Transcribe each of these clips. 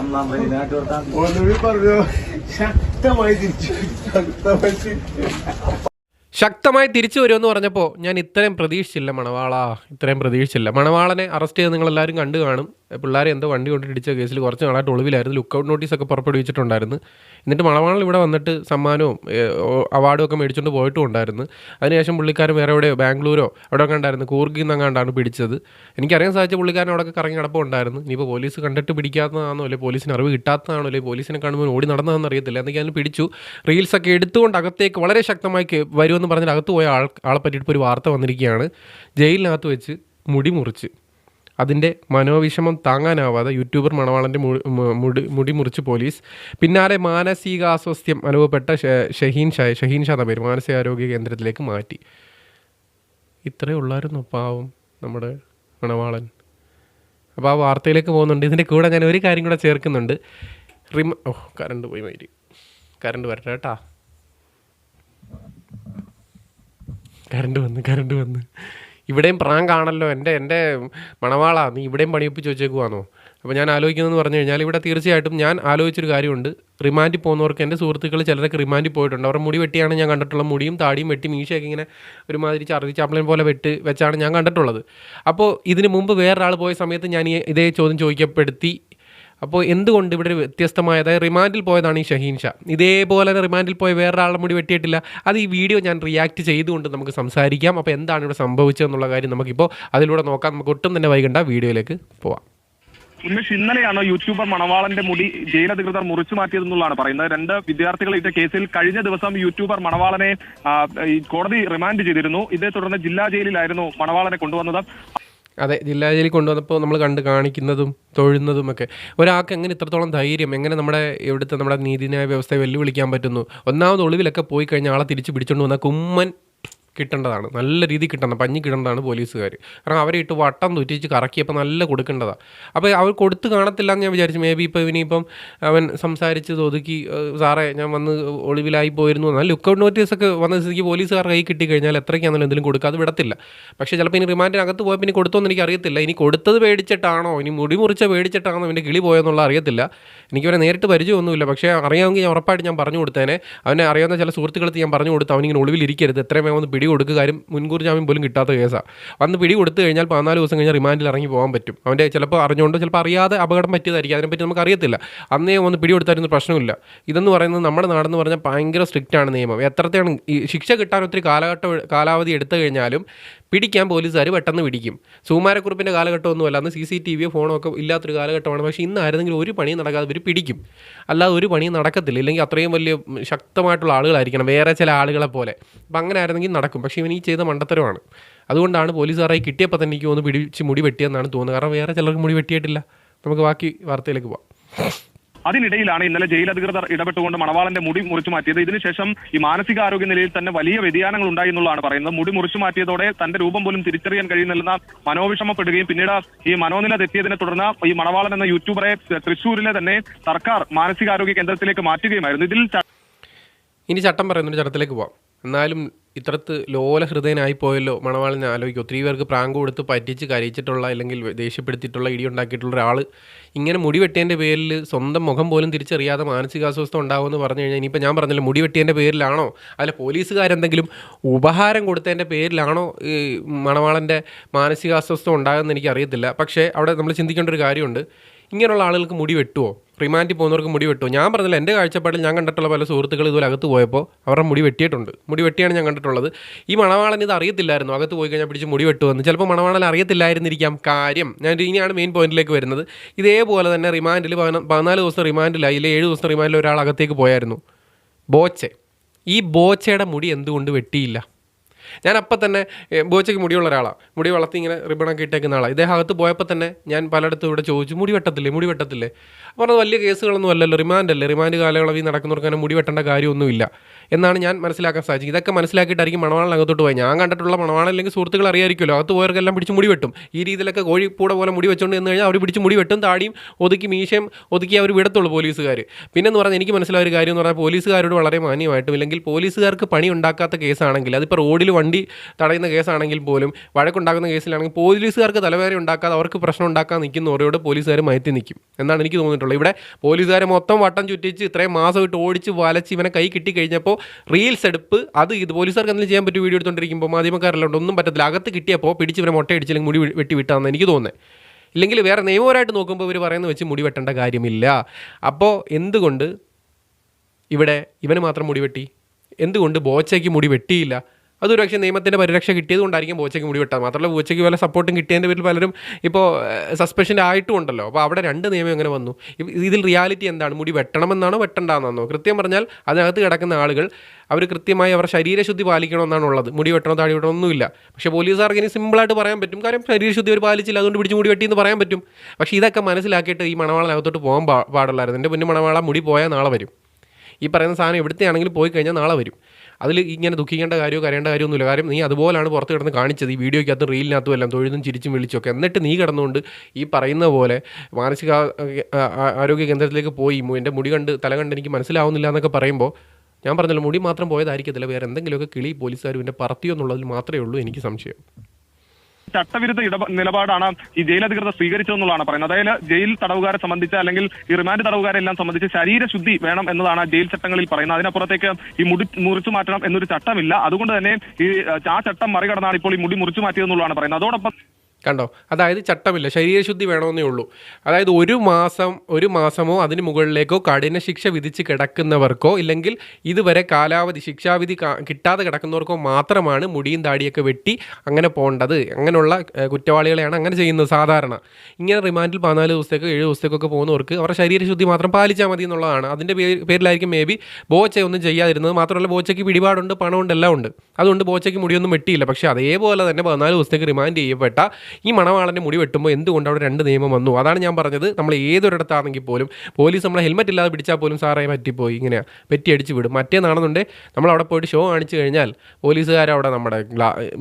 ഒന്നാം വരിനാട്ട് കൊടുത്താൽ ഒന്നുകൂടി പറഞ്ഞു? ശക്തമായി തിരിച്ചു ശക്തമായി തിരിച്ചു ശക്തമായി തിരിച്ചു വരുമെന്ന് പറഞ്ഞപ്പോൾ ഞാൻ ഇത്രയും പ്രതീക്ഷിച്ചില്ല മണവാള. ഇത്രയും പ്രതീക്ഷിച്ചില്ല. മണവാളനെ അറസ്റ്റ് ചെയ്ത് നിങ്ങളെല്ലാവരും കണ്ടു കാണും. പിള്ളേരെ എന്തോ വണ്ടി കൊണ്ട് ഇടിച്ച കേസിൽ കുറച്ച് നാളായിട്ട് ഒളിവിലായിരുന്നു. ലുക്കൗട്ട് നോട്ടീസൊക്കെ പുറപ്പെടുവിച്ചിട്ടുണ്ടായിരുന്നു. എന്നിട്ട് മണവാളൻ ഇവിടെ വന്നിട്ട് സമ്മാനവും അവാർഡും ഒക്കെ മേടിച്ചുകൊണ്ട് പോയിട്ടും ഉണ്ടായിരുന്നു. അതിനുശേഷം പുള്ളിക്കാരൻ വേറെ എവിടെയോ ബാംഗ്ലൂരോ അവിടെ ഒക്കെ ഉണ്ടായിരുന്നു കൂർഗിൽ നിന്നങ്ങാണ്ടാണ് പിടിച്ചത്. എനിക്കറിയാൻ സാധിച്ച പുള്ളിക്കാരൻ അവിടെ കറങ്ങി കിടപ്പുണ്ടായിരുന്നു ഇനിയിപ്പോൾ പോലീസ് കണ്ടിട്ട് പിടിക്കാത്തതാണോ അല്ലെങ്കിൽ പോലീസിന് അറിവ് കിട്ടാത്തതാണോ അല്ലെങ്കിൽ പോലീസിനെ കാണുമ്പോൾ ഓടി നടന്നതെന്ന് അറിയത്തില്ല. എന്നൊക്കെ അതിന് പിടിച്ചു. റീൽസൊക്കെ എടുത്തുകൊണ്ട് അകത്തേക്ക് വളരെ ശക്തമായി വരുമെന്ന് പറഞ്ഞാൽ അകത്ത് പോയ ആൾ ആളെ പറ്റിയിട്ട് ഒരു വാർത്ത വന്നിരിക്കുകയാണ്. ജയിലിനകത്ത് വെച്ച് മുടി മുറിച്ച്. അതിന്റെ മനോവിഷമം താങ്ങാനാവാതെ യൂട്യൂബർ മണവാളന്റെ മുടി മുടി മുറിച്ച് പോലീസ്. പിന്നാലെ മാനസികാസ്വാസ്ഥ്യം അനുഭവപ്പെട്ട ഷഹീൻ ഷാ ഷഹീൻ ഷാ എന്ന പേര് മാനസികാരോഗ്യ കേന്ദ്രത്തിലേക്ക് മാറ്റി. ഇത്രയേ ഉള്ളായിരുന്നു പാവം നമ്മുടെ മണവാളൻ. അപ്പോൾ ആ വാർത്തയിലേക്ക് പോകുന്നുണ്ട്. ഇതിന്റെ കൂടെ ഞാൻ ഒരു കാര്യം കൂടെ ചേർക്കുന്നുണ്ട്. റിമ ഓ കറണ്ട് പോയി മൈരി. കറണ്ട് വരട്ടെ കേട്ടാ. കറണ്ട് വന്ന് കറണ്ട് വന്ന്. ഇവിടെയും പ്രാങ്ക് ആണല്ലോ എന്റെ എന്റെ മണവാളാ നീ ഇവിടെയും പണിയൊപ്പിച്ച് വെച്ചേക്കുവാണോ അപ്പോൾ ഞാൻ ആലോചിക്കുന്നതെന്ന് പറഞ്ഞു കഴിഞ്ഞാൽ ഇവിടെ തീർച്ചയായിട്ടും ഞാൻ ആലോചിച്ചൊരു കാര്യമുണ്ട്. റിമാൻഡിൽ പോകുന്നവർക്ക് എന്റെ സുഹൃത്തുക്കൾ ചിലരൊക്കെ റിമാൻഡിൽ പോയിട്ടുണ്ട്. അവരുടെ മുടി വെട്ടിയാണ് ഞാൻ കണ്ടിട്ടുള്ള മുടിയും താടിയും വെട്ടി മീശയൊക്കെ ഇങ്ങനെ ഒരുമാതിരി ചർദി ചാപ്ലൻ പോലെ വെട്ട് വെച്ചാണ് ഞാൻ കണ്ടിട്ടുള്ളത്. അപ്പോൾ ഇതിന് മുമ്പ് വേറൊരാൾ പോയ സമയത്ത് ഞാൻ ഇതേ ചോദ്യം ചോദിക്കപ്പെടുത്തി അപ്പോൾ എന്തുകൊണ്ട് ഇവിടെ ഒരു വ്യത്യസ്തമായ അതായത് റിമാൻഡിൽ പോയതാണ് ഈ ഷഹീൻ ഷാ. ഇതേപോലെ തന്നെ റിമാൻഡിൽ പോയ വേറൊരാളുടെ മുടി വെട്ടിയിട്ടില്ല. അത് ഈ വീഡിയോ ഞാൻ റിയാക്ട് ചെയ്തുകൊണ്ട് നമുക്ക് സംസാരിക്കാം. അപ്പോൾ എന്താണ് ഇവിടെ സംഭവിച്ചതെന്നുള്ള കാര്യം നമുക്കിപ്പോൾ അതിലൂടെ നോക്കാം. നമുക്ക് ഒട്ടും തന്നെ വൈകണ്ട. വീഡിയോയിലേക്ക് പോവാം. ഉന്മേഷ് ഇന്നലെയാണ് യൂട്യൂബർ മണവാളന്റെ മുടി ജയിലധികൃതർ മുറിച്ചു മാറ്റിയതെന്നുള്ളതാണ് പറയുന്നത്. രണ്ട് വിദ്യാർത്ഥികൾ ഇട്ട കേസിൽ കഴിഞ്ഞ ദിവസം യൂട്യൂബർ മണവാളനെ കോടതി റിമാൻഡ് ചെയ്തിരുന്നു. ഇതേ തുടർന്ന് ജില്ലാ ജയിലിലായിരുന്നു മണവാളനെ കൊണ്ടുവന്നത്. അതെ ജില്ലാ ജയിലിൽ കൊണ്ടുവന്നപ്പോൾ നമ്മൾ കണ്ട് കാണിക്കുന്നതും തൊഴുന്നതും ഒക്കെ. ഒരാൾക്ക് എങ്ങനെ ഇത്രത്തോളം ധൈര്യം എങ്ങനെ നമ്മുടെ ഇവിടുത്തെ നമ്മുടെ നീതിന്യായ വ്യവസ്ഥയെ വെല്ലുവിളിക്കാൻ പറ്റുന്നു? ഒന്നാമത് ഒളിവിലൊക്കെ പോയി കഴിഞ്ഞാൽ ആളെ തിരിച്ച് പിടിച്ചുകൊണ്ട് വന്ന കുമ്മൻ കിട്ടേണ്ടതാണ്. നല്ല രീതിയിൽ കിട്ടണം. പഞ്ഞി കിട്ടേണ്ടതാണ് പോലീസുകാർ കാരണം അവരെ ഇട്ട് വട്ടം തുറ്റിച്ച് കറക്കിയപ്പോൾ നല്ല കൊടുക്കേണ്ടതാണ് അപ്പോൾ അവർ കൊടുത്ത് കാണത്തില്ല എന്ന് ഞാൻ വിചാരിച്ചു. മേ ബി ഇപ്പോൾ ഇനിയിപ്പം അവൻ സംസാരിച്ച് ഒതുക്കി സാറേ ഞാൻ വന്ന് ഒളിവിലായി പോയിരുന്നു. എന്നാൽ ലുക്കൗട്ട് നോട്ടീസ് ഒക്കെ വന്ന സ്ഥിതിക്ക് പോലീസുകാർ കൈ കിട്ടി കഴിഞ്ഞാൽ എത്രയ്ക്കാണെങ്കിലും എന്തെങ്കിലും കൊടുക്കുക അത് വിടത്തില്ല. പക്ഷേ ചിലപ്പോൾ ഇനി റിമാൻഡിനകത്ത് പോയപ്പോൾ ഇനി കൊടുത്തോന്ന് എനിക്ക് അറിയത്തില്ല ഇനി കൊടുത്തത് പേടിച്ചിട്ടാണോ? ഇനി മുടി മുറിച്ച പേടിച്ചിട്ടാണോ അവന്റെ കിളി പോയെന്നുള്ള അറിയത്തില്ല. എനിക്ക് അവനെ നേരിട്ട് പരിചയമൊന്നുമില്ല. പക്ഷേ അറിയാമെങ്കിൽ ഞാൻ ഉറപ്പായിട്ട് ഞാൻ പറഞ്ഞു കൊടുത്തേനെ. അവനെ അറിയാവുന്ന ചില സുഹൃത്തുക്കൾക്ക് ഞാൻ പറഞ്ഞു കൊടുത്തു അവനിങ്ങനെ ഒളിവിലിരിക്കരുത് എത്രയും വേഗം ഒന്ന് പിടി കൊടുക്കുക കാര്യം മുൻകൂർ ജാമ്യം പോലും കിട്ടാത്ത കേസാണ് വന്ന് പിടി കൊടുത്തു കഴിഞ്ഞാൽ പതിനാല് ദിവസം കഴിഞ്ഞാൽ റിമാൻഡിൽ ഇറങ്ങി പോകാൻ പറ്റും. അവന്റെ ചിലപ്പോൾ അറിഞ്ഞുകൊണ്ട് ചിലപ്പോൾ അറിയാതെ അപകടം പറ്റിയതായിരിക്കും. അതിനെപ്പറ്റി നമുക്ക് അറിയത്തില്ല. അന്നേ ഒന്ന് പിടി കൊടുത്തായിരുന്നു പ്രശ്നമില്ല. ഇതെന്ന് പറയുന്നത് നമ്മുടെ നാടെന്ന് പറഞ്ഞാൽ ഭയങ്കര സ്ട്രിക്റ്റ് ആണ് നിയമം. എത്രത്തെയാണ് ഈ ശിക്ഷ കിട്ടാൻ ഒത്തിരി കാലഘട്ടം കാലാവധി എടുത്തു കഴിഞ്ഞാലും പിടിക്കാൻ പോലീസുകാർ പെട്ടെന്ന് പിടിക്കും. സുകുമാരക്കുറിപ്പിന്റെ കാലഘട്ടമൊന്നുമല്ല അന്ന് സി സി ടി വിയോ ഫോണോ ഒക്കെ ഇല്ലാത്തൊരു കാലഘട്ടമാണ്. പക്ഷേ ഇന്ന് ആയിരുന്നെങ്കിലും ഒരു പണിയും നടക്കാതെ ഇവർ പിടിക്കും. അല്ലാതെ ഒരു പണിയും നടക്കത്തില്ല. ഇല്ലെങ്കിൽ അത്രയും വലിയ ശക്തമായിട്ടുള്ള ആളുകളായിരിക്കണം. വേറെ ചില ആളുകളെ പോലെ. അപ്പം അങ്ങനെ ആയിരുന്നെങ്കിൽ നടക്കും. പക്ഷേ ഇവൻ ഈ ചെയ്ത മണ്ടത്തരമാണ്. അതുകൊണ്ടാണ് പോലീസുകാരായി കിട്ടിയപ്പോൾ തന്നെ എനിക്ക് ഒന്ന് പിടിച്ച് മുടി വെട്ടിയെന്നാണ് തോന്നുന്നത്. കാരണം വേറെ ചിലർക്ക് മുടി വെട്ടിയിട്ടില്ല. നമുക്ക് ബാക്കി വാർത്തയിലേക്ക് പോവാം. അതിനിടയിലാണ് ഇന്നലെ ജയിലധികൃതർ ഇടപെട്ടുകൊണ്ട് മണവാളന്റെ മുടി മുറിച്ചു മാറ്റിയത്. ഇതിനുശേഷം ഈ മാനസികാരോഗ്യ നിലയിൽ തന്നെ വലിയ വ്യതിയാനങ്ങൾ ഉണ്ടായി എന്നുള്ളതാണ് പറയുന്നത്. മുടി മുറിച്ചു മാറ്റിയതോടെ തന്റെ രൂപം പോലും തിരിച്ചറിയാൻ കഴിയുന്നില്ലെന്ന മനോവിഷമപ്പെടുകയും പിന്നീട് ഈ മനോനില തെറ്റിയതിനെ തുടർന്ന് ഈ മണവാളൻ എന്ന യൂട്യൂബറെ തൃശ്ശൂരിലെ തന്നെ സർക്കാർ മാനസികാരോഗ്യ കേന്ദ്രത്തിലേക്ക് മാറ്റുകയുമായിരുന്നു. ഇതിൽ ഇനി ചട്ടം പറയുന്നൊരു ചട്ടത്തിലേക്ക് പോവാം. എന്നാലും ഇത്രത്ത് ലോല ഹൃദയനായി പോയല്ലോ മണവാളിനെ ആലോചിക്കും ഒത്തിരി പേർക്ക് പ്രാങ്ക് കൊടുത്ത് പറ്റിച്ച് കരയിച്ചിട്ടുള്ള അല്ലെങ്കിൽ ദേഷ്യപ്പെടുത്തിയിട്ടുള്ള ഇടി ഉണ്ടാക്കിയിട്ടുള്ള ഒരാൾ ഇങ്ങനെ മുടി വെട്ടിയതിന്റെ പേരിൽ സ്വന്തം മുഖം പോലും തിരിച്ചറിയാതെ മാനസികാസ്വസ്ഥ ഉണ്ടാകുമെന്ന് പറഞ്ഞു കഴിഞ്ഞാൽ ഇനിയിപ്പോൾ ഞാൻ പറഞ്ഞില്ല മുടി വെട്ടിയതിന്റെ പേരിലാണോ? അല്ല പോലീസുകാരെന്തെങ്കിലും ഉപഹാരം കൊടുത്തതിന്റെ പേരിലാണോ ഈ മണവാളന്റെ മാനസികാസ്വസ്ഥ ഉണ്ടാകുമെന്ന് എനിക്കറിയത്തില്ല. പക്ഷേ അവിടെ നമ്മൾ ചിന്തിക്കേണ്ട ഒരു കാര്യമുണ്ട്. ഇങ്ങനെയുള്ള ആളുകൾക്ക് മുടി വെട്ടുമോ റിമാൻഡിൽ പോകുന്നവർക്ക് മുടി വെട്ടു ഞാൻ പറഞ്ഞില്ല എന്റെ കാഴ്ചപ്പാടിൽ ഞാൻ കണ്ടിട്ടുള്ള പല സുഹൃത്തുക്കൾ ഇതുപോലെ അകത്ത് പോയപ്പോൾ അവരുടെ മുടി വെട്ടിയിട്ടുണ്ട്. മുടി വെട്ടിയാണ് ഞാൻ കണ്ടിട്ടുള്ളത്. ഈ മണവാളൻ ഇത് അറിയത്തില്ലായിരുന്നു. അകത്ത് പോയി കഴിഞ്ഞാൽ പിടിച്ച് മുടി വെട്ടുമെന്ന്. ചിലപ്പോൾ മണവാളൻ അറിയത്തില്ലായിരുന്നിരിക്കാം. കാര്യം ഞാൻ ഇനിയാണ് മെയിൻ പോയിന്റിലേക്ക് വരുന്നത്. ഇതേപോലെ തന്നെ റിമാൻഡിൽ പതിനാല് ദിവസം റിമാൻഡിലായി ഇല്ലെങ്കിൽ ഏഴ് ദിവസം റിമാൻഡിൽ ഒരാൾ അകത്തേക്ക് പോയായിരുന്നു. ബോച്ചെ. ഈ ബോച്ചയുടെ മുടി എന്തുകൊണ്ട് വെട്ടിയില്ല? ഞാൻ അപ്പം തന്നെ ബോച്ചയ്ക്ക് മുടിയുള്ള ഒരാളാണ് മുടി വളർത്തി ഇങ്ങനെ റിബണൊക്കെ ഇട്ടേക്കുന്ന ആളാണ് ഇദ്ദേഹത്ത് പോയപ്പോൾ തന്നെ ഞാൻ പലയിടത്തും ഇവിടെ ചോദിച്ചു മുടി വെട്ടത്തില്ലേ മുടി വെട്ടത്തില്ലേ? അത് വലിയ കേസുകളൊന്നും അല്ലല്ലോ റിമാൻഡ് അല്ലേ? റിമാൻഡ് കാലയളവിൽ നടക്കുന്നവർക്ക് അങ്ങനെ മുടി വെട്ടേണ്ട കാര്യമൊന്നുമില്ല. എന്നാണ് ഞാൻ മനസ്സിലാക്കാൻ സാധിച്ചത്. ഇതൊക്കെ മനസ്സിലാക്കിയിട്ടായിരിക്കും മണവാളൻ അകത്തോട്ട് പോയി ഞാൻ കണ്ടിട്ടുള്ള മണവാളൻ അല്ലെങ്കിൽ സുഹൃത്തുക്കൾ അറിയായിരിക്കുമല്ലോ അകത്ത് പോയവർക്കെല്ലാം പിടിച്ച് മുടി വെട്ടും. ഈ രീതിയിലൊക്കെ കോഴിപ്പൂടെ പോലെ മുടി വെച്ചുകൊണ്ട് എന്ന് കഴിഞ്ഞാൽ അവർ പിടിച്ച് മുടി വെട്ടും താടിയും ഒതുക്കി മീശയും ഒതുക്കി അവർ വിടത്തുള്ളൂ പോലീസുകാർ പിന്നെ എന്ന് പറഞ്ഞാൽ എനിക്ക് മനസ്സിലായ ഒരു കാര്യം എന്ന് പറഞ്ഞാൽ പോലീസുകാരോട് വളരെ മാന്യമായിട്ടും ഇല്ലെങ്കിൽ പോലീസുകാർക്ക് പണി ഉണ്ടാക്കാത്ത കേസാണെങ്കിൽ അതിപ്പോൾ റോഡിൽ വണ്ടി തടയുന്ന കേസാണെങ്കിൽ പോലും വഴക്കുണ്ടാക്കുന്ന കേസിലാണെങ്കിൽ പോലീസുകാർക്ക് തലവേദന ഉണ്ടാക്കാതെ അവർക്ക് പ്രശ്നം ഉണ്ടാക്കാൻ നിൽക്കുന്നവരോട് പോലീസുകാർ മയത്തി നിൽക്കും. എന്നാണ് എനിക്ക് തോന്നിയിട്ടുള്ളത്. ഇവിടെ പോലീസുകാരെ മൊത്തം വട്ടം ചുറ്റിച്ച് ഇത്രയും മാസം ഇട്ട് ഓടിച്ച് വലച്ച് ഇവനെ കൈ കിട്ടി കഴിഞ്ഞപ്പോൾ റീൽസ് എടുപ്പ് അത് ഇത് പോലീസുകാർക്ക് എന്തെങ്കിലും ചെയ്യാൻ പറ്റും വീഡിയോ എടുത്തുകൊണ്ടിരിക്കുമ്പോൾ മാധ്യമക്കാരെല്ലാം ഒന്നും പറ്റത്തില്ല. അകത്ത് കിട്ടിയപ്പോൾ പിടിച്ച് ഇവനെ മുട്ടയടിച്ചില്ലെങ്കിൽ മുടി വെട്ടി വിട്ടാന്ന് എനിക്ക് തോന്നുന്നത്. ഇല്ലെങ്കിൽ വേറെ നിയമപരമായിട്ട് നോക്കുമ്പോൾ ഇവർ പറയുന്നത് വെച്ച് മുടി വെട്ടേണ്ട കാര്യമില്ല. അപ്പോൾ എന്തുകൊണ്ട് ഇവിടെ ഇവന് മാത്രം മുടി വെട്ടി? എന്തുകൊണ്ട് ബോച്ചയ്ക്ക് മുടി വെട്ടിയില്ല? അതൊരു പക്ഷേ നിയമത്തിന്റെ പരിരക്ഷ കിട്ടിയത് കൊണ്ടായിരിക്കും ബോച്ചയ്ക്ക് മുടി വെട്ടാൻ. മാത്രമല്ല പൂച്ചയ്ക്ക് വല്ല സപ്പോർട്ടും കിട്ടിയതിന്റെ പേരിൽ പലരും ഇപ്പോൾ സസ്പെൻഷൻ ആയിട്ടും ഉണ്ടല്ലോ അപ്പോൾ അവിടെ രണ്ട് നിയമം എങ്ങനെ വന്നു. ഇതിൽ റിയാലിറ്റി എന്താണ്? മുടി വെട്ടണമെന്നാണോ വെട്ടണ്ടെന്നാണോ? കൃത്യം പറഞ്ഞാൽ അതിനകത്ത് കിടക്കുന്ന ആളുകൾ അവർ കൃത്യമായി അവരുടെ ശരീരശുദ്ധി പാലിക്കണമെന്നാണ് ഉള്ളത് മുടി വെട്ടണോ താടി വെട്ടണോ ഒന്നുമില്ല. പക്ഷേ പോലീസുകാർക്ക് ഇനി സിമ്പിളായിട്ട് പറയാൻ പറ്റും. കാര്യം ശരീരശുദ്ധി അവർ പാലിച്ചില്ല. അതുകൊണ്ട് പിടിച്ച് മുടി വെട്ടി എന്ന് പറയാൻ പറ്റും. പക്ഷേ ഇതൊക്കെ മനസ്സിലാക്കിയിട്ട് ഈ മണവാളനകത്തോട്ട് പോകാൻ പാടുള്ളായിരുന്നു. എന്റെ മുന്നിൽ മണവാള മുടി പോയാൽ നാളെ വരും. ഈ പറയുന്ന സാധനം എവിടുത്തെ ആണെങ്കിലും പോയി കഴിഞ്ഞാൽ നാളെ വരും. അതിൽ ഇങ്ങനെ ദുഃഖിക്കേണ്ട കാര്യമോ കരയേണ്ട കാര്യമൊന്നുമില്ല കാര്യം നീ അതുപോലാണ് പുറത്ത് കിടന്ന് കാണിച്ചത്. ഈ വീഡിയോയ്ക്കകത്തും റീലിനകത്തും എല്ലാം തൊഴുതും ചിരിച്ചും വിളിച്ചൊക്കെ എന്നിട്ട് നീ കിടന്നുകൊണ്ട് ഈ പറയുന്ന പോലെ മാനസിക ആരോഗ്യ കേന്ദ്രത്തിലേക്ക് പോയി. എന്റെ മുടി കണ്ട് തല കണ്ട് എനിക്ക് മനസ്സിലാവുന്നില്ല എന്നൊക്കെ പറയുമ്പോൾ ഞാൻ പറഞ്ഞല്ലോ മുടി മാത്രം പോയതായിരിക്കത്തില്ല. വേറെ എന്തെങ്കിലുമൊക്കെ കിളി പോലീസുകാരും എന്റെ പറത്തിയോ എന്നുള്ളതിൽ മാത്രമേ ഉള്ളൂ എനിക്ക് സംശയം. ചട്ടവിരുദ്ധ ഇട നിലപാടാണ് ഈ ജയിലധികൃതർ സ്വീകരിച്ചതെന്നുള്ളതാണ് പറയുന്നത്. അതായത് ജയിൽ തടവുകാരെ സംബന്ധിച്ച് അല്ലെങ്കിൽ ഈ റിമാൻഡ് തടവുകാരെ എല്ലാം സംബന്ധിച്ച് ശരീരശുദ്ധി വേണം എന്നതാണ് ജയിൽ ചട്ടങ്ങളിൽ പറയുന്നത്. അതിനപ്പുറത്തേക്ക് ഈ മുടി മുറിച്ചു മാറ്റണം എന്നൊരു ചട്ടമില്ല. അതുകൊണ്ട് തന്നെ ഈ ആ ചട്ടം മറികടന്നാണ് ഇപ്പോൾ ഈ മുടി മുറിച്ചു മാറ്റിയതെന്നുള്ളതാണ് പറയുന്നത്. അതോടൊപ്പം കണ്ടോ? അതായത് ചട്ടമില്ല ശരീരശുദ്ധി വേണമെന്നേ ഉള്ളൂ. അതായത് ഒരു മാസം ഒരു മാസമോ അതിന് മുകളിലേക്കോ കഠിന ശിക്ഷ വിധിച്ച് കിടക്കുന്നവർക്കോ ഇല്ലെങ്കിൽ ഇതുവരെ കാലാവധി ശിക്ഷാവിധി കിട്ടാതെ കിടക്കുന്നവർക്കോ മാത്രമാണ് മുടിയും താടിയൊക്കെ വെട്ടി അങ്ങനെ പോകേണ്ടത്. അങ്ങനെയുള്ള കുറ്റവാളികളെയാണ് അങ്ങനെ ചെയ്യുന്നത് സാധാരണ. ഇങ്ങനെ റിമാൻഡിൽ പതിനാല് ദിവസത്തേക്കോ ഏഴ് ദിവസത്തേക്കൊക്കെ പോകുന്നവർക്ക് അവരുടെ ശരീരശുദ്ധി മാത്രം പാലിച്ചാൽ മതി എന്നുള്ളതാണ്. അതിന്റെ പേരിലായിരിക്കും മേ ബി ബോച്ച ഒന്നും ചെയ്യാതിരുന്നത്. മാത്രമല്ല ബോച്ചയ്ക്ക് പിടിപാടുണ്ട് പണമുണ്ട് എല്ലാം ഉണ്ട് അതുകൊണ്ട് ബോച്ചയ്ക്ക് മുടിയൊന്നും വെട്ടിയില്ല. പക്ഷേ അതേപോലെ തന്നെ പതിനാല് ദിവസത്തേക്ക് റിമാൻഡ് ചെയ്യപ്പെട്ട ഈ മണവാളന്റെ മുടി വെട്ടുമ്പോൾ എന്തുകൊണ്ട് അവിടെ രണ്ട് നിയമം വന്നു? അതാണ് ഞാൻ പറഞ്ഞത്. നമ്മൾ ഏതൊരിടത്താണെങ്കിൽ പോലും പോലീസ് നമ്മളെ ഹെൽമെറ്റ് ഇല്ലാതെ പിടിച്ചാൽ പോലും സാറേ പറ്റിപ്പോയി. ഇങ്ങനെ പെറ്റി അടിച്ച് വിടും. മറ്റേന്നാണെന്നുണ്ടെങ്കിൽ നമ്മൾ അവിടെ പോയിട്ട് ഷോ കാണിച്ചു കഴിഞ്ഞാൽ പോലീസുകാരവിടെ നമ്മുടെ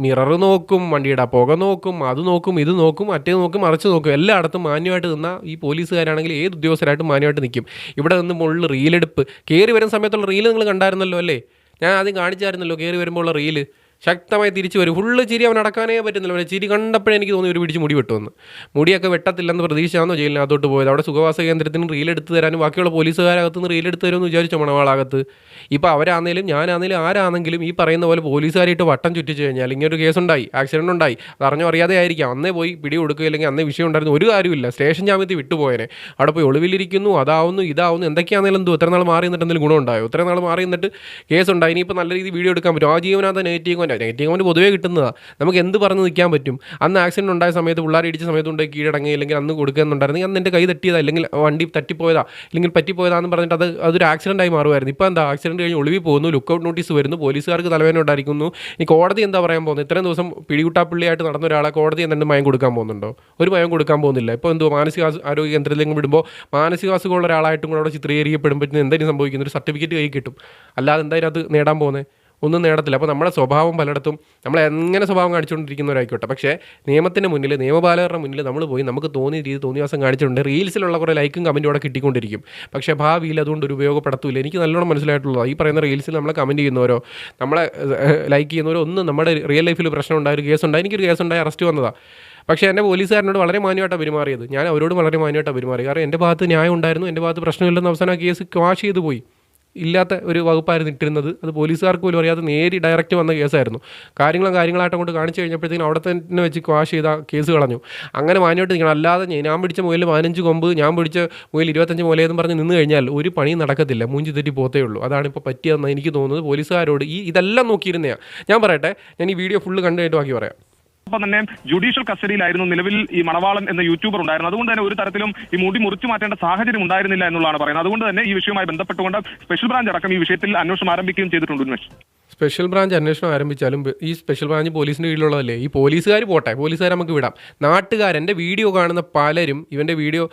മിറർ നോക്കും വണ്ടിയുടെ പുക നോക്കും അത് നോക്കും ഇത് നോക്കും മറ്റേ നോക്കും മറിച്ച് നോക്കും എല്ലായിടത്തും മാന്യമായിട്ട് നിന്ന ഈ പോലീസുകാരാണെങ്കിൽ ഏത് ഉദ്യോഗസ്ഥരായിട്ടും മാന്യമായിട്ട് നിൽക്കും ഇവിടെ നിന്ന് മുകളിൽ റീലെടുപ്പ്. കയറി വരുന്ന സമയത്തുള്ള റീൽ നിങ്ങൾ കണ്ടായിരുന്നല്ലോ അല്ലേ? ഞാൻ ആദ്യം കാണിച്ചായിരുന്നല്ലോ കയറി വരുമ്പോൾ ഉള്ള റീൽ. ശക്തമായി തിരിച്ചു വരും. ഫുള്ള് ചിരി അവൻ അടക്കാനേ പറ്റുന്നില്ല. അവനെ ചിരി കണ്ടപ്പോഴേ എനിക്ക് തോന്നി ഒരു പിടിച്ച് മുടി വെട്ടുമെന്ന് മുടിയൊക്കെ വെട്ടത്തില്ലെന്ന് പ്രതീക്ഷയാണെന്നോ ജയിലിനകത്തോട്ട് പോയത്? അവിടെ സുഖവാസ കേന്ദ്രത്തിന് റീൽ എടുത്ത് തരാനും ബാക്കിയുള്ള പോലീസുകാരകത്ത് നിന്ന് റീൽ എടുത്ത് തരുമെന്ന് വിചാരിച്ചു മണവാളകത്ത്? ഇപ്പോൾ അവരാണെങ്കിലും ഞാനാണെങ്കിലും ആരാണെങ്കിലും ഈ പറയുന്ന പോലെ പോലീസുകാരായിട്ട് വട്ടം ചുറ്റിച്ച് കഴിഞ്ഞാൽ ഇങ്ങനെ ഒരു കേസുണ്ടായി ആക്സിഡന്റ് ഉണ്ടായി. അതറിഞ്ഞോ അറിയാതെ ആയിരിക്കാം. അന്നേ പോയി പിടി കൊടുക്കുക അല്ലെങ്കിൽ അന്നേ വിഷയം ഉണ്ടായിരുന്നു ഒരു കാര്യമില്ല സ്റ്റേഷൻ ജാമ്യത്തിൽ വിട്ടുപോയനെ. അവിടെ പോയി ഒളിവിലിരിക്കുന്നു അതാവുന്നു ഇതാവുന്നു എന്തൊക്കെയാണെങ്കിലും എന്തോ. എത്ര നാൾ മാറി നിന്നിട്ട് എന്തെങ്കിലും ഗുണമുണ്ടായോ? ഇത്ര നാൾ മാറി നിന്നിട്ട് കേസുണ്ടായി. ഇനിയിപ്പോൾ നല്ല രീതിയിൽ വീഡിയോ എടുക്കാൻ പറ്റും. ആ ജീവനാഥ നെഗറ്റീവ് കമന്റ് നെഗറ്റീവ് കമന്റ് പൊതുവേ കിട്ടുന്നതാണ് നമുക്ക് എന്ത് പറഞ്ഞ് നിൽക്കാൻ പറ്റും? അന്ന് ആക്സിഡന്റ് ഉണ്ടായ സമയത്ത് പിള്ളേർ ഇടിച്ച സമയത്ത് കൊണ്ട് കീഴടങ്ങി അല്ലെങ്കിൽ അന്ന് കൊടുക്കുന്നുണ്ടായിരുന്നെങ്കിൽ അന്ന് എന്റെ കൈ തട്ടിയതാ അല്ലെങ്കിൽ വണ്ടി തട്ടിപ്പോയതാ അല്ലെങ്കിൽ പറ്റിപ്പോയതാന്ന് പറഞ്ഞിട്ട് അത് അതൊരു ആക്സിഡന്റ് ആയി മാറുമായിരുന്നു. ഇപ്പോൾ എന്താ ആക്സിഡന്റ് കഴിഞ്ഞ് ഒളിവിൽ പോകുന്നു ലുക്കൗട്ട് നോട്ടീസ് വരുന്നു പോലീസുകാർക്ക് തലവേദന ഉണ്ടായിരിക്കുന്നു. ഈ കോടതി എന്താ പറയാൻ പോകുന്നത്? ഇത്രയും ദിവസം പിടികൂട്ടാപ്പള്ളിയായിട്ട് നടന്ന ഒരാളെ കോടതി എന്തെങ്കിലും മയം കൊടുക്കാൻ പോകുന്നുണ്ടോ? ഒരു മയം കൊടുക്കാൻ പോകുന്നില്ല. ഇപ്പോൾ എന്തോ മാനസിക ആരോഗ്യ കേന്ദ്രത്തിലേക്ക് വിടുമ്പോൾ മാനസികാസുഖമുള്ള ഒരാളായിട്ടും കൂടെ അവിടെ ചിത്രീകരിക്കപ്പെടുമ്പോൾ എന്തെങ്കിലും സംഭവിക്കുന്ന ഒരു സർട്ടിഫിക്കറ്റ് കൈ കിട്ടും. അല്ലാതെ എന്തായാലും അത് നേടാൻ പോകുന്നത്? ഒന്നും നേടത്തില്ല. അപ്പോൾ നമ്മുടെ സ്വഭാവം പലയിടത്തും നമ്മൾ എങ്ങനെ സ്വഭാവം കാണിച്ചുകൊണ്ടിരിക്കുന്നവരായിക്കോട്ടെ. പക്ഷേ നിയമത്തിന്റെ മുന്നിൽ നിയമപാലകരുടെ മുന്നിൽ നമ്മൾ പോയി നമുക്ക് തോന്നിയ രീതി തോന്നിയ ദിവസം കാണിച്ചിട്ടുണ്ട്. റീൽസിലുള്ള കുറേ ലൈക്കും കമന്റും അവിടെ കിട്ടിക്കൊണ്ടിരിക്കും. പക്ഷേ ഭാവിയിൽ അതുകൊണ്ട് ഒരു ഉപയോഗപ്പെടുത്തില്ല. എനിക്ക് നല്ലോണം മനസ്സിലായിട്ടുള്ളത്. ഈ പറയുന്ന റീൽസിൽ നമ്മളെ കമന്റ് ചെയ്യുന്നവരോ നമ്മളെ ലൈക്ക് ചെയ്യുന്നവരോ ഒന്നും നമ്മുടെ റിയൽ ലൈഫിൽ പ്രശ്നം ഉണ്ടായ ഒരു കേസ് ഉണ്ടായി എനിക്കൊരു കേസ് ഉണ്ടായി അറസ്റ്റ് വന്നതാണ് പക്ഷേ എന്റെ പോലീസുകാരനോട് വളരെ മാന്യമായിട്ടാണ് പെരുമാറിയത്. ഞാൻ അവരോട് വളരെ മാന്യമായിട്ടാണ് പെരുമാറി കാരണം എന്റെ ഭാഗത്ത് ന്യായം ഉണ്ടായിരുന്നു. എന്റെ ഭാഗത്ത് പ്രശ്നമില്ലെന്ന് അവസാനം ആ കേസ് ക്വാഷ് ചെയ്ത് പോയി. ഇല്ലാത്ത ഒരു വകുപ്പായിരുന്നു ഇട്ടിരുന്നത്. അത് പോലീസുകാർക്ക് പോലും അറിയാതെ നേരി ഡയറക്റ്റ് വന്ന കേസായിരുന്നു. കാര്യങ്ങളും കാര്യങ്ങളായിട്ട് കൊണ്ട് കാണിച്ചു കഴിഞ്ഞപ്പോഴത്തേക്കും അവിടെ തന്നെ വെച്ച് ക്വാഷ് ചെയ്ത കേസ് കളഞ്ഞു. അങ്ങനെ മാന്യമായിട്ട് നിൽക്കണം. അല്ലാതെ ഞാൻ- പിടിച്ച മുയൽ പതിനഞ്ച് കൊമ്പ് ഞാൻ പിടിച്ച മുയൽ ഇരുപത്തഞ്ച് മുയലെന്ന് പറഞ്ഞ് നിന്ന് കഴിഞ്ഞാൽ ഒരു പണി നടക്കത്തില്ല. മൂഞ്ചി തെറ്റി പോത്തേ ഉള്ളൂ. അതാണ് ഇപ്പോൾ പറ്റിയതെന്ന് എനിക്ക് തോന്നുന്നത്. പോലീസുകാരോട് ഈ ഇതെല്ലാം നോക്കിയിരുന്നതാണ് ഞാൻ പറയട്ടെ ഞാൻ ഈ വീഡിയോ ഫുള്ള് കണ്ടു കഴിഞ്ഞിട്ട് ബാക്കി പറയാം. ഒപ്പം തന്നെ ജുഡീഷ്യൽ കസ്റ്റഡിയിലായിരുന്നു നിലവിൽ ഈ മണവാളൻ എന്ന യൂട്യൂബർ ഉണ്ടായിരുന്നത്. അതുകൊണ്ട് തന്നെ ഒരു തരത്തിലും ഈ മുടി മുറിച്ചു മാറ്റേണ്ട സാഹചര്യം ഉണ്ടായിരുന്നില്ല എന്നുള്ളതാണ് പറയുന്നത്. അതുകൊണ്ട് തന്നെ ഈ വിഷയവുമായി ബന്ധപ്പെട്ടുകൊണ്ട് സ്പെഷ്യൽ ബ്രാഞ്ച് അടക്കം ഈ വിഷയത്തിൽ അന്വേഷണം ആരംഭിക്കുകയും ചെയ്തിട്ടുണ്ട് ഉന്മേഷ്. സ്പെഷ്യൽ ബ്രാഞ്ച് അന്വേഷണം ആരംഭിച്ചാലും ഈ സ്പെഷ്യൽ ബ്രാഞ്ച് പോലീസിന്റെ കീഴിലുള്ളതല്ലേ? ഈ പോലീസുകാർ പോട്ടെ പോലീസുകാർ നമുക്ക് വിടാം. നാട്ടുകാർ എന്റെ വീഡിയോ കാണുന്ന പലരും ഇവന്റെ വീഡിയോ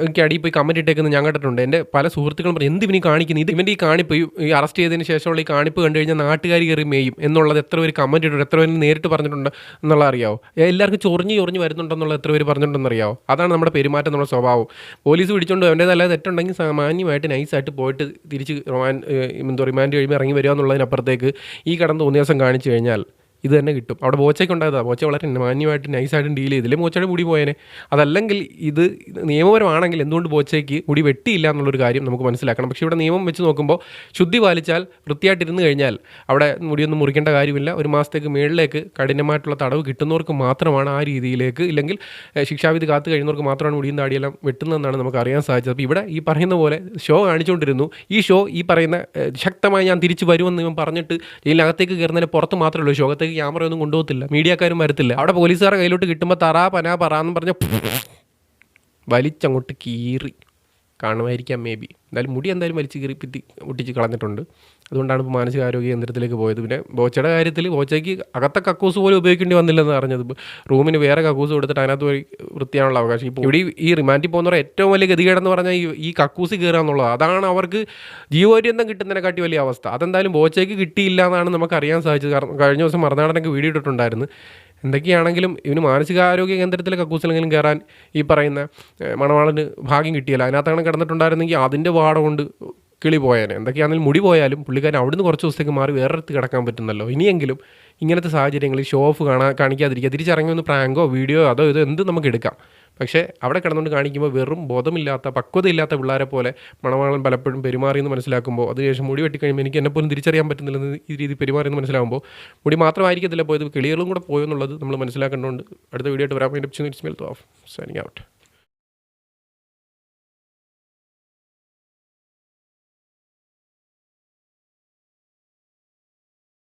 എനിക്ക് അടിയിൽ പോയി കമന്റ് ഇട്ടേക്കുന്നത് ഞാൻ കണ്ടിട്ടുണ്ട്. എന്റെ പല സുഹൃത്തുക്കളും പറയും എന്ത് ഇവനീ കാണിക്കുന്നത് ഇത് ഇവന്റെ ഈ കാണിപ്പ് ഈ- അറസ്റ്റ് ചെയ്തതിന് ശേഷമുള്ള ഈ കാണിപ്പ് കണ്ടു കഴിഞ്ഞാൽ നാട്ടുകാർ കയറി മേയും. എന്നുള്ളത് എത്ര പേര് കമന്റ് ഇട്ടുണ്ട് എത്ര പേര് നേരിട്ട് പറഞ്ഞിട്ടുണ്ട് എന്നുള്ള അറിയാവോ? എല്ലാവർക്കും ചൊറിഞ്ഞ് ചൊറിഞ്ഞ് വരുന്നുണ്ടെന്നുള്ള എത്ര പേര് പറഞ്ഞിട്ടുണ്ടെന്ന് അതാണ് നമ്മുടെ പെരുമാറ്റം നമ്മുടെ സ്വഭാവം. പോലീസ് പിടിച്ചുകൊണ്ട് അവന്റേതല്ലാതെ തെറ്റുണ്ടെങ്കിൽ സാമാന്യമായിട്ട് നൈസായിട്ട് പോയിട്ട് തിരിച്ച് റൊമാൻ എന്താ റിമാൻഡ് കഴിയുമ്പോൾ ഇറങ്ങി വരിക എന്നുള്ളതിനപ്പുറത്തേക്ക് പോകുമ്പോഴത്തേക്ക് ഈ കടം ദിവസം കാണിച്ചു കഴിഞ്ഞാൽ ഇത് തന്നെ കിട്ടും. അവിടെ ബോച്ചയ്ക്ക് ഉണ്ടായതാണ് ബോച്ച വളരെ മാന്യമായിട്ട് നൈസായിട്ട് ഡീൽ ചെയ്തില്ലേ? ബോച്ചയുടെ മുടി പോയേനെ. അതല്ലെങ്കിൽ ഇത് നിയമപരമാണെങ്കിൽ എന്തുകൊണ്ട് ബോച്ചയ്ക്ക് മുടി വെട്ടിയില്ല എന്നുള്ളൊരു കാര്യം നമുക്ക് മനസ്സിലാക്കണം. പക്ഷേ ഇവിടെ നിയമം വെച്ച് നോക്കുമ്പോൾ ശുദ്ധി പാലിച്ചാൽ വൃത്തിയായിട്ടിരുന്ന് കഴിഞ്ഞാൽ അവിടെ മുടിയൊന്നും മുറിക്കേണ്ട കാര്യമില്ല. ഒരു മാസത്തേക്ക് മേളിലേക്ക് കഠിനമായിട്ടുള്ള തടവ് കിട്ടുന്നവർക്ക് മാത്രമാണ് ആ രീതിയിലേക്ക് ഇല്ലെങ്കിൽ ശിക്ഷാവിധി കാത്തു കഴിയുന്നവർക്ക് മാത്രമാണ് മുടിയും താടിയെല്ലാം വെട്ടുന്നതെന്നാണ് നമുക്ക് അറിയാൻ സാധിച്ചത്. അപ്പോൾ ഇവിടെ ഈ പറയുന്ന പോലെ ഷോ കാണിച്ചുകൊണ്ടിരുന്നു. ഈ ഷോ ഈ പറയുന്ന ശക്തമായി ഞാൻ തിരിച്ചു വരുമെന്ന് ഇവൻ പറഞ്ഞിട്ട് ജയിലിനകത്തേക്ക് കയറുന്നതിന് പുറത്ത് മാത്രമേ ഉള്ളൂ. ഷോ അകത്തേക്ക് ക്യാമറ ഒന്നും കൊണ്ടുപോകത്തില്ല. മീഡിയക്കാരും വരത്തില്ല. അവിടെ പോലീസുകാരുടെ കയ്യിലോട്ട് കിട്ടുമ്പോൾ തറാ പനാ പറാന്ന് പറഞ്ഞ വലിച്ചങ്ങോട്ട് കീറി. കാണുമായിരിക്കാം മേ ബി എന്തായാലും മുടി എന്തായാലും വലിച്ച് കീറി പിറ്റി ഒട്ടിച്ച് കളഞ്ഞിട്ടുണ്ട്. അതുകൊണ്ടാണ് ഇപ്പോൾ മാനസികാരോഗ്യ കേന്ദ്രത്തിലേക്ക് പോയത്. പിന്നെ ബോച്ചയുടെ കാര്യത്തിൽ ബോച്ചയ്ക്ക് അകത്തെ കക്കൂസ് പോലും ഉപയോഗിക്കേണ്ടി വന്നില്ലെന്ന് അറിഞ്ഞത്. റൂമിന് വേറെ കക്കൂസ് കൊടുത്തിട്ട് അതിനകത്ത് പോയി വൃത്തിയാനുള്ള അവകാശം. ഇപ്പോൾ ഇവിടെ ഈ- റിമാൻഡിൽ പോകുന്നവർ ഏറ്റവും വലിയ ഗതികേടെന്ന് പറഞ്ഞാൽ ഈ ഈ കക്കൂസ് കയറുക എന്നുള്ളത് അതാണ് അവർക്ക് ജീവപര്യന്തം കിട്ടുന്നതിനെക്കാട്ടി വലിയ അവസ്ഥ. അതെന്തായാലും ബോച്ചയ്ക്ക് കിട്ടിയില്ല എന്നാണ് നമുക്ക് അറിയാൻ സാധിച്ചത്. കാരണം കഴിഞ്ഞ ദിവസം മറുനാടനൊക്കെ വീഡിയോ എന്തൊക്കെയാണെങ്കിലും ഇവന് മാനസികാരോഗ്യ കേന്ദ്രത്തിലെ കക്കൂസിലെങ്കിലും കയറാൻ ഈ പറയുന്ന മണവാളന് ഭാഗ്യം കിട്ടിയല്ല. അതിനകത്താണ് കിടന്നിട്ടുണ്ടായിരുന്നെങ്കിൽ അതിന്റെ വാട കൊണ്ട് കിളി പോയേനെ എന്തൊക്കെയാണെങ്കിലും മുടി പോയാലും പുള്ളിക്കാരൻ അവിടുന്ന് കുറച്ച് ദിവസത്തേക്ക് മാറി വേറൊരിടത്ത് കിടക്കാൻ പറ്റുന്നല്ലോ. ഇനിയെങ്കിലും ഇങ്ങനത്തെ സാഹചര്യങ്ങളിൽ ഷോ ഓഫ് കാണാൻ കാണിക്കാതിരിക്കുക തിരിച്ചിറങ്ങി ഒന്ന് പ്രാങ്കോ വീഡിയോ അതോ ഇതോ എന്ത് നമുക്ക് എടുക്കാം. പക്ഷേ അവിടെ കിടന്നുകൊണ്ട് കാണിക്കുമ്പോൾ വെറും ബോധമില്ലാത്ത പക്വതയില്ലാത്ത പിള്ളേരെ പോലെ മണവാളൻ പലപ്പോഴും പെരുമാറിയെന്ന് മനസ്സിലാക്കുമ്പോൾ അതിനുശേഷം മുടി വെട്ടിക്കഴിയുമ്പോൾ എനിക്ക് എന്നെപ്പോലും തിരിച്ചറിയാൻ പറ്റുന്നില്ലെന്ന് ഈ രീതി പെരുമാറിയെന്ന് മനസ്സിലാകുമ്പോൾ മുടി മാത്രമായിരിക്കത്തില്ല പോയത് കിളികളും കൂടെ പോയെന്നുള്ളത് നമ്മൾ മനസ്സിലാക്കേണ്ടതുകൊണ്ട് അടുത്ത വീഡിയോ ആയിട്ട് വരാൻ വേണ്ടി ഓഫ് സൈനിങ് ഔട്ട്